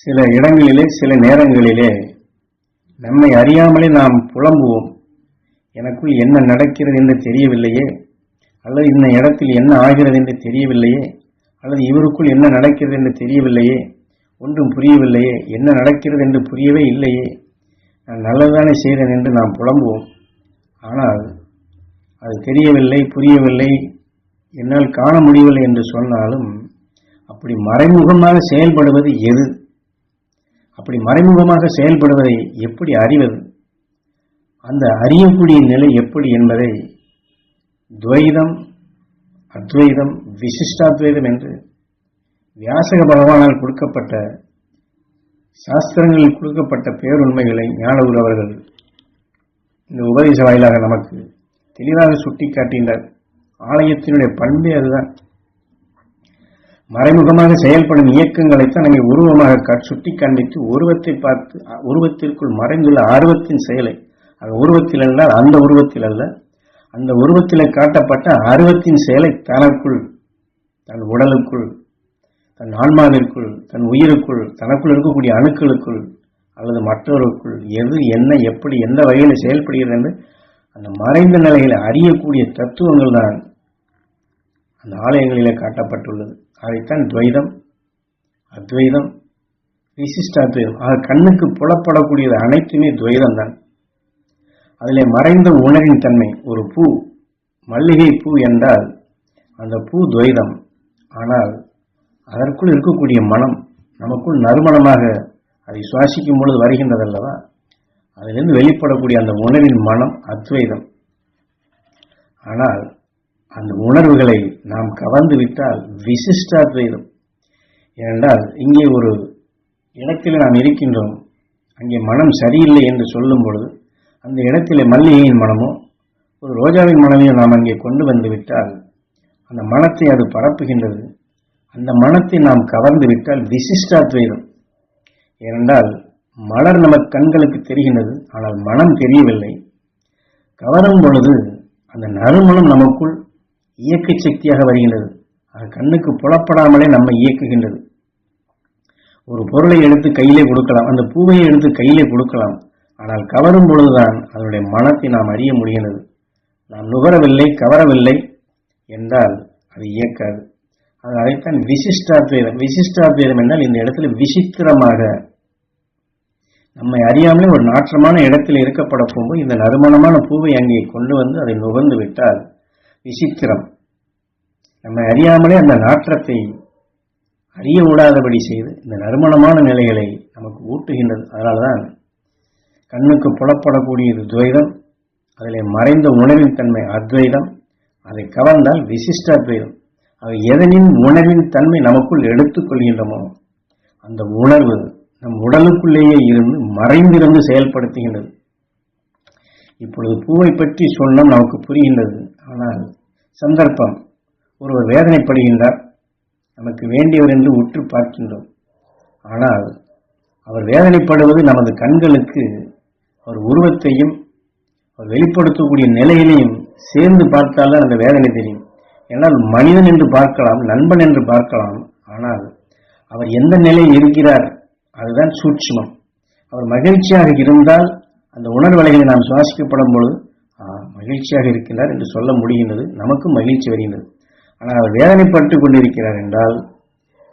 சில இடங்களிலே சில நேரங்களிலே நம்மை அறியாமலே நாம் புலம்புவோம். எனக்குள் என்ன நடக்கிறது என்று தெரியவில்லையே? அல்லது இந்த இடத்தில் என்ன ஆகிறது என்று தெரியவில்லையே? அல்லது இவருக்குள் என்ன நடக்கிறது என்று தெரியவில்லையே? ஒன்றும் புரியவில்லையே. என்ன நடக்கிறது என்று புரியவே இல்லையே? நான் நல்லதுதானே செய்கிறேன் என்று நாம் புலம்புவோம். ஆனால் அது தெரியவில்லை புரியவில்லை என்னால் காண முடியவில்லை என்று சொன்னாலும் அப்படி மறைமுகமாக செயல்படுவது எது? அப்படி மறைமுகமாக செயல்படுவதை எப்படி அறிவது? அந்த அறியக்கூடிய நிலை எப்படி என்பதை துவைதம் அத்வைதம் விசிஷ்டாத்வைதம் என்று வியாசக பகவானால் கொடுக்கப்பட்ட சாஸ்திரங்களில் கொடுக்கப்பட்ட பேருண்மைகளை ஞானகுரு அவர்கள் இந்த உபதேச வாயிலாக நமக்கு தெளிவாக சுட்டிக்காட்டினார். ஆலயத்தினுடைய பண்பே அதுதான். மறைமுகமாக செயல்படும் இயக்கங்களைத்தான் அங்கே உருவமாக சுட்டி காண்பித்து உருவத்தை பார்த்து உருவத்திற்குள் மறைந்துள்ள ஆர்வத்தின் செயலை அது உருவத்தில் அல்ல அந்த உருவத்தில் அல்ல அந்த உருவத்தில் காட்டப்பட்ட ஆர்வத்தின் செயலை தனக்குள் தன் உடலுக்குள் தன் ஆன்மாவிற்குள் தன் உயிருக்குள் தனக்குள் இருக்கக்கூடிய அணுக்களுக்குள் அல்லது மற்றவருக்குள் எது என்ன எப்படி எந்த வகையில் செயல்படுகிறது என்று அந்த மறைந்த நிலைகளை அறியக்கூடிய தத்துவங்கள் தான் அந்த ஆலயங்களில் காட்டப்பட்டுள்ளது. அதைத்தான் துவைதம் அத்வைதம் விசிஷ்டாத்வைதம். ஆக கண்ணுக்கு புலப்படக்கூடியது அனைத்துமே துவைதம் தான் அதில் மறைந்த உணரின் தன்மை ஒரு பூ மல்லிகை பூ என்றால் அந்த பூ துவைதம். ஆனால் அதற்குள் இருக்கக்கூடிய மனம் நமக்குள் நறுமணமாக அதை சுவாசிக்கும் பொழுது வருகின்றதல்லவா? அதிலிருந்து வெளிப்படக்கூடிய அந்த உணவின் மனம் அத்வைதம். ஆனால் அந்த உணர்வுகளை நாம் கவர்ந்து விட்டால் விசிஷ்டாத்வைதம் ஏனென்றால் இங்கே ஒரு இடத்தில் நாம் இருக்கின்றோம். அங்கே மனம் சரியில்லை என்று சொல்லும் பொழுது அந்த இடத்திலே மல்லிகையின் மனமோ ஒரு ரோஜாவின் மனமையோ நாம் அங்கே கொண்டு வந்து விட்டால் அந்த மனத்தை அது பரப்புகின்றது. அந்த மனத்தை நாம் கவர்ந்து விட்டால் விசிஷ்டாத்வைதம் ஏனென்றால் மலர் நமக்கு கண்களுக்கு தெரிகின்றது ஆனால் மனம் தெரியவில்லை. கவரும் பொழுது அந்த நறுமணம் நமக்குள் இயக்க சக்தியாக வருகின்றது. அது கண்ணுக்கு புலப்படாமலே நம்மை இயக்குகின்றது. ஒரு பொருளை எடுத்து கையிலே கொடுக்கலாம் அந்த பூவையை எடுத்து கையிலே கொடுக்கலாம். ஆனால் கவரும் பொழுதுதான் அதனுடைய மனத்தை நாம் அறிய முடிகிறது நாம் நுகரவில்லை கவரவில்லை என்றால் அது இயக்காது. அது அதைத்தான் விசிஷ்டாத்வேதம். விசிஷ்டாத்வேதம் என்றால் இந்த இடத்துல விசித்திரமாக நம்மை அறியாமலே ஒரு நாற்றமான இடத்தில் இருக்கப்பட போகும்போது இந்த நறுமணமான பூவை அங்கே கொண்டு வந்து அதை நுகர்ந்து விட்டால் விசித்திரம். நம்மை அறியாமலே அந்த நாற்றத்தை அறிய விடாதபடி செய்து இந்த நறுமணமான நிலைகளை நமக்கு ஊட்டுகின்றது. அதனால்தான் கண்ணுக்கு புலப்படக்கூடியது துவைதம் அதில் மறைந்த உணவின் தன்மை அத்வைதம் அதை கவர்ந்தால் விசிஷ்டாத்வைதம் அவை எதனின் உணவின் தன்மை நமக்குள் எடுத்துக்கொள்கின்றமோ அந்த உணர்வு நம் உடலுக்குள்ளேயே இருந்து மறைந்திருந்து செயல்படுத்துகின்றது. இப்பொழுது பூவை பற்றி சொன்னோம் நமக்கு புரிகின்றது. ஆனால் சந்தர்ப்பம். ஒருவர் வேதனைப்படுகின்றார். நமக்கு வேண்டியவர் என்று உற்று பார்க்கின்றோம். ஆனால் அவர் வேதனைப்படுவது நமது கண்களுக்கு அவர் உருவத்தையும் அவர் வெளிப்படுத்தக்கூடிய நிலையிலையும் சேர்ந்து பார்த்தால்தான் அந்த வேதனை தெரியும். ஏன்னால் மனிதன் என்று பார்க்கலாம் நண்பன் என்று பார்க்கலாம். ஆனால் அவர் எந்த நிலையில் இருக்கிறார்? அதுதான் சூட்சமம். அவர் மகிழ்ச்சியாக இருந்தால் அந்த உணர்வலைகளை நாம் சுவாசிக்கப்படும் பொழுது மகிழ்ச்சியாக இருக்கின்றார் என்று சொல்ல முடிகின்றது நமக்கும் மகிழ்ச்சி வருகின்றது. ஆனால் அவர் வேதனைப்பட்டு கொண்டிருக்கிறார் என்றால்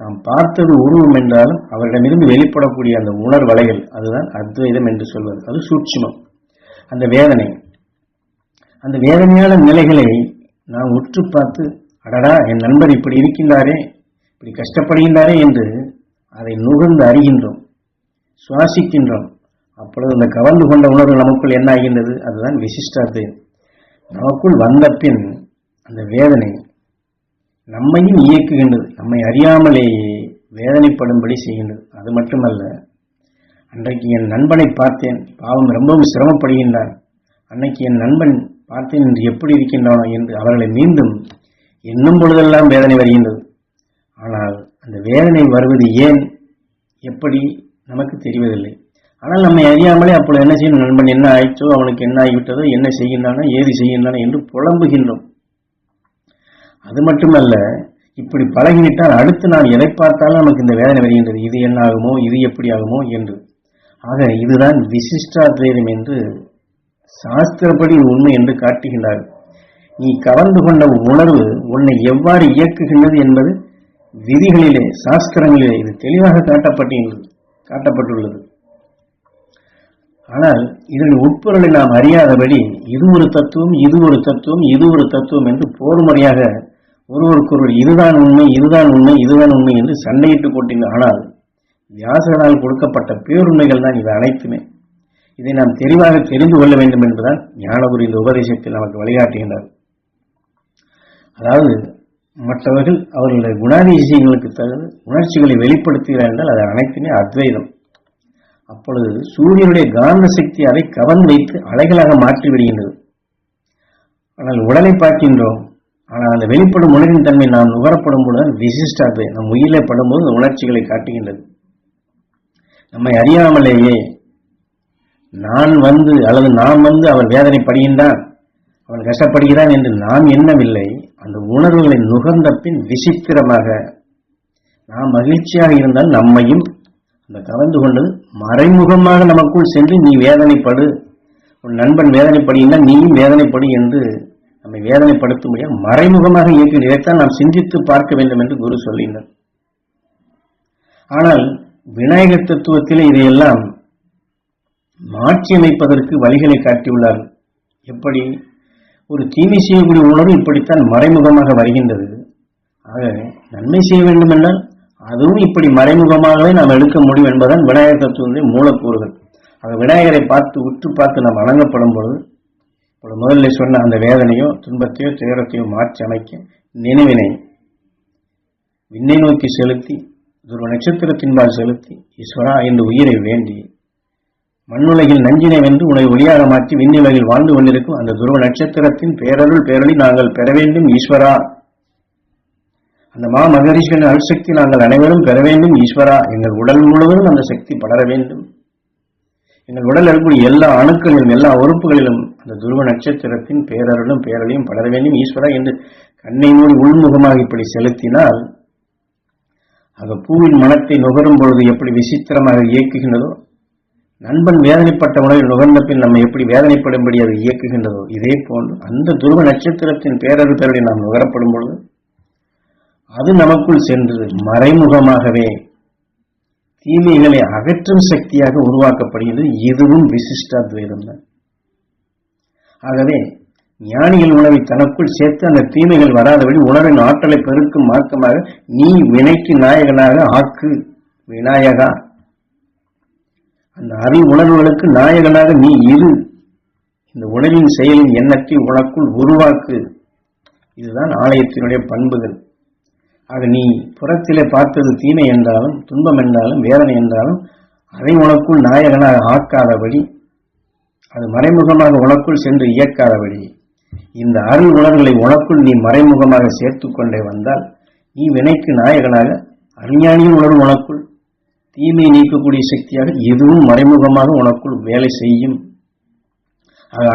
நாம் பார்த்தது உருவம் என்றாலும் அவரிடமிருந்து வெளிப்படக்கூடிய அந்த உணர்வலைகள் அதுதான் அத்வைதம் என்று சொல்வது. அது சூட்சுமம். அந்த வேதனை. அந்த வேதனையான நிலைகளை நாம் உற்று பார்த்து அடடா என் நண்பர் இப்படி இருக்கின்றாரே இப்படி கஷ்டப்படுகின்றாரே என்று அதை நுகர்ந்து அறிகின்றோம் சுவாசிக்கின்றோம். அப்பொழுது அந்த கவர்ந்து கொண்ட உணர்வு நமக்குள் என்ன ஆகின்றது? அதுதான் விசிஷ்டாத்வையம் நமக்குள் வந்த பின் அந்த வேதனை நம்மையும் இயக்குகின்றது. நம்மை அறியாமலேயே வேதனைப்படும்படி செய்கின்றது. அது மட்டுமல்ல அன்றைக்கு என் நண்பனை பார்த்தேன். பாவம் ரொம்பவும் சிரமப்படுகின்றான். அன்னைக்கு என் நண்பன் பார்த்தேன் என்று எப்படி இருக்கின்றானோ என்று அவர்களை மீண்டும் எண்ணும் பொழுதெல்லாம் வேதனை வருகின்றது. ஆனால் அந்த வேதனை வருவது ஏன்? எப்படி? நமக்கு தெரிவதில்லை. ஆனால் நம்ம அறியாமலே அப்பொழுது என்ன செய்யணும் நண்பன் என்ன ஆயிடுச்சோ அவனுக்கு என்ன ஆகிவிட்டதோ என்ன செய்கின்றானோ ஏது செய்கின்றானோ என்று புலம்புகின்றோம். அது மட்டுமல்ல இப்படி பழகிவிட்டால் அடுத்து நான் எதை பார்த்தாலும் நமக்கு இந்த வேதனை வருகின்றது. இது என்ன ஆகுமோ இது எப்படி ஆகுமோ என்று. ஆக இதுதான் விசிஷ்டாத்வைதம் என்று சாஸ்திரப்படி உண்மை என்று காட்டுகின்றார் நீ கவர்ந்து கொண்ட உணர்வு உன்னை எவ்வாறு இயக்குகின்றது என்பது விதிகளிலே சாஸ்திரங்களிலே இது தெளிவாக காட்டப்பட்டுள்ளது காட்டப்பட்டுள்ளது. ஆனால் இதன் உட்பொருளை நாம் அறியாதபடி இது ஒரு தத்துவம் இது ஒரு தத்துவம் இது ஒரு தத்துவம் என்று போர்முறையாக ஒருவருக்கொருவர் இதுதான் உண்மை இதுதான் உண்மை இதுதான் உண்மை என்று சண்டையிட்டுக் கொண்டீங்க ஆனால் வியாசகனால் கொடுக்கப்பட்ட பேருண்மைகள் தான் இது அனைத்துமே. இதை நாம் தெளிவாக தெரிந்து கொள்ள வேண்டும் என்பதால் ஞானகுரு இந்த உபதேசத்தில் நமக்கு வழிகாட்டுகின்றார் அதாவது மற்றவர்கள் அவர்களுடைய குணாதிசயங்களுக்கு தகுந்த உணர்ச்சிகளை வெளிப்படுத்துகிறார் என்றால் அது அனைத்துமே அத்வைதம். அப்பொழுது சூரியனுடைய காந்த சக்தி அதை கவர்ந்து வைத்து அலைகளாக மாற்றி விடுகின்றது. ஆனால் உடலை பார்க்கின்றோம். ஆனால் அந்த வெளிப்படும் உணர்வின் தன்மை நாம் நுகரப்படும் பொழுது விசிஷ்டாது நம் உயிரிலே படும்போது அந்த உணர்ச்சிகளை காட்டுகின்றது. நம்மை அறியாமலேயே நான் வந்து அல்லது நாம் வந்து அவன் வேதனைப்படுகின்றான் அவன் கஷ்டப்படுகிறான் என்று நாம் எண்ணவில்லை. அந்த உணர்வுகளை நுகர்ந்த பின் விசித்திரமாக நாம் மகிழ்ச்சியாக இருந்தால் நம்மையும் அந்த கவர்ந்து கொண்டது மறைமுகமாக நமக்குள் சென்று நீ வேதனைப்படு உன் நண்பன் வேதனைப்படுகின்றால் நீயும் வேதனைப்படு என்று நம்மை வேதனைப்படுத்த முடியாது மறைமுகமாக இயக்கி இதைத்தான் நாம் சிந்தித்து பார்க்க வேண்டும் என்று குரு சொல்லினார் ஆனால் விநாயகர் தத்துவத்திலே இதையெல்லாம் மாற்றியமைப்பதற்கு வழிகளை காட்டியுள்ளார். எப்படி? ஒரு தீமை செய்யக்கூடிய உணர்வு இப்படித்தான் மறைமுகமாக வருகின்றது. ஆக நன்மை செய்ய வேண்டும் என்றால் அதுவும் இப்படி மறைமுகமாகவே நாம் எடுக்க முடியும் என்பதுதான் விநாயகர் தத்துவத்தின் மூலக்கூறுகள். ஆக விநாயகரை பார்த்து உற்று பார்த்து நாம் வணங்கப்படும் பொழுது முதல்ல சொன்ன அந்த வேதனையோ துன்பத்தையோ துயரத்தையோ மாற்றி அமைக்க நினைவினை விண்ணை நோக்கி செலுத்தி துருவ நட்சத்திரத்தின்பால் செலுத்தி ஈஸ்வரா என்று உயிரை வேண்டி மண்ணுலகில் நஞ்சினை வென்று உன்னை ஒளியாக மாற்றி விண்ணுலகில் வாழ்ந்து கொண்டிருக்கும் அந்த துருவ நட்சத்திரத்தின் பேரருள் பேரொளி நாங்கள் பெற வேண்டும் ஈஸ்வரா. அந்த மா மகரிஷியின் அருள்சக்தி நாங்கள் அனைவரும் பெற வேண்டும். ஈஸ்வரா எங்கள் உடல் முழுவதும் அந்த சக்தி படர வேண்டும். எங்கள் உடல் இருக்கக்கூடிய எல்லா அணுக்களிலும் எல்லா உறுப்புகளிலும் அந்த துருவ நட்சத்திரத்தின் பேரருளும் பேரலையும் படர வேண்டும். ஈஸ்வரா என்று கண்ணை மூடி உள்முகமாக இப்படி செலுத்தினால் அந்த பூவின் மனத்தை நுகரும் பொழுது எப்படி விசித்திரமாக இயக்குகின்றதோ நண்பன் வேதனைப்பட்ட உணவில் நுகர்ந்த பின் நம்ம எப்படி வேதனைப்படும்படி அது இயக்குகின்றதோ இதே போன்று அந்த துருவ நட்சத்திரத்தின் பேரரு பேரொழி நாம் நுகரப்படும் பொழுது அது நமக்குள் சென்று மறைமுகமாகவே தீமைகளை அகற்றும் சக்தியாக உருவாக்கப்படுகிறது. இதுவும் விசிஷ்டாத்வைதம் தான் ஆகவே ஞானிகள் உணவை தனக்குள் சேர்த்து அந்த தீமைகள் வராதபடி உணவின் ஆற்றலை பெருக்கும் மார்க்கமாக நீ வினைக்கு நாயகனாக ஆக்கு விநாயகா. அந்த அறிவு உணர்வுகளுக்கு நாயகனாக நீ இரு. இந்த உணவின் செயலின் எண்ணத்தை உனக்குள் உருவாக்கு. இதுதான் ஆலயத்தினுடைய பண்புகள். ஆக நீ புறத்திலே பார்த்தது தீமை என்றாலும் துன்பம் என்றாலும் வேதனை என்றாலும் அதை உனக்குள் நாயகனாக ஆக்காதபடி அது மறைமுகமாக உனக்குள் சென்று இயக்காதபடி இந்த அருள் உணர்வுகளை உனக்குள் நீ மறைமுகமாக சேர்த்து கொண்டே வந்தால் நீ வினைக்கு நாயகனாக அஞ்ஞானியின் உணர்வு உனக்குள் தீமையை நீக்கக்கூடிய சக்தியாக எதுவும் மறைமுகமாக உனக்குள் வேலை செய்யும்.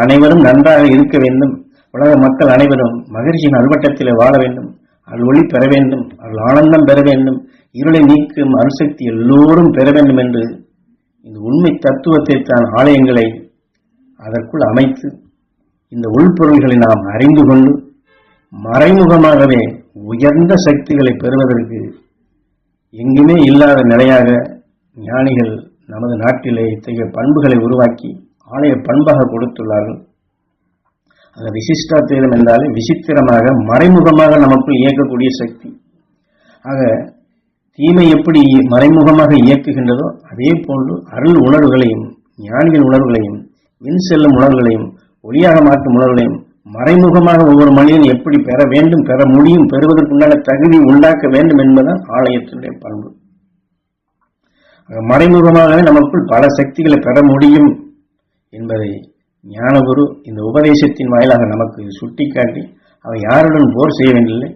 அனைவரும் நன்றாக இருக்க வேண்டும். உலக மக்கள் அனைவரும் மகிழ்ச்சியின் அல்வட்டத்தில் வாழ வேண்டும். அருள் ஒளி பெற வேண்டும் அருள் ஆனந்தம் பெற வேண்டும் இருளை நீக்கும் அருசக்தி எல்லோரும் பெற வேண்டும் என்று இந்த உண்மை தத்துவத்தை தான் ஆலயங்களை அதற்குள் அமைத்து இந்த உள்பொருள்களை நாம் அறிந்து கொண்டு மறைமுகமாகவே உயர்ந்த சக்திகளை பெறுவதற்கு எங்குமே இல்லாத நிலையாக ஞானிகள் நமது நாட்டிலே இத்தகைய பண்புகளை உருவாக்கி ஆலய பண்பாக கொடுத்துள்ளார்கள். விசிஷ்டாத்வைதம் என்றாலே விசித்திரமாக மறைமுகமாக நமக்குள் இயக்கக்கூடிய சக்தி. ஆக தீமை எப்படி மறைமுகமாக இயக்குகின்றதோ அதே போன்று அருள் உணர்வுகளையும் ஞானிகள் உணர்வுகளையும் விண் செல்லும் உணர்வுகளையும் ஒளியாக மாற்றும் உணர்வுகளையும் மறைமுகமாக ஒவ்வொரு மனிதன் எப்படி பெற வேண்டும் பெற முடியும் பெறுவதற்குண்டான தகுதி உண்டாக்க வேண்டும் என்பதுதான் ஆலயத்தினுடைய பண்பு. மறைமுகமாகவே நமக்குள் பல சக்திகளை பெற முடியும் என்பதை ஞானகுரு இந்த உபதேசத்தின் வாயிலாக நமக்கு சுட்டிக்காட்டி அவை யாருடன் போர் செய்ய வேண்டியதில்லை?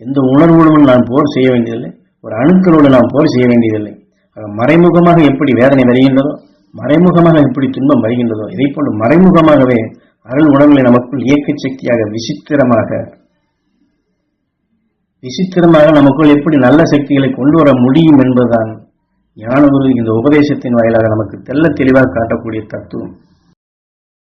எந்த உணர்வுடன் நான் போர் செய்ய வேண்டியதில்லை? ஒரு அணுக்களோடு நாம் போர் செய்ய வேண்டியதில்லை. ஆக மறைமுகமாக எப்படி வேதனை வருகின்றதோ மறைமுகமாக எப்படி துன்பம் வருகின்றதோ இதை போன்று மறைமுகமாகவே அருள் உணர்வுகளை நமக்குள் இயக்க சக்தியாக விசித்திரமாக விசித்திரமாக நமக்குள் எப்படி நல்ல சக்திகளை கொண்டு வர முடியும் என்பதுதான் ஞானகுரு இந்த உபதேசத்தின் வாயிலாக நமக்கு தெள்ள தெளிவாக காட்டக்கூடிய தத்துவம்.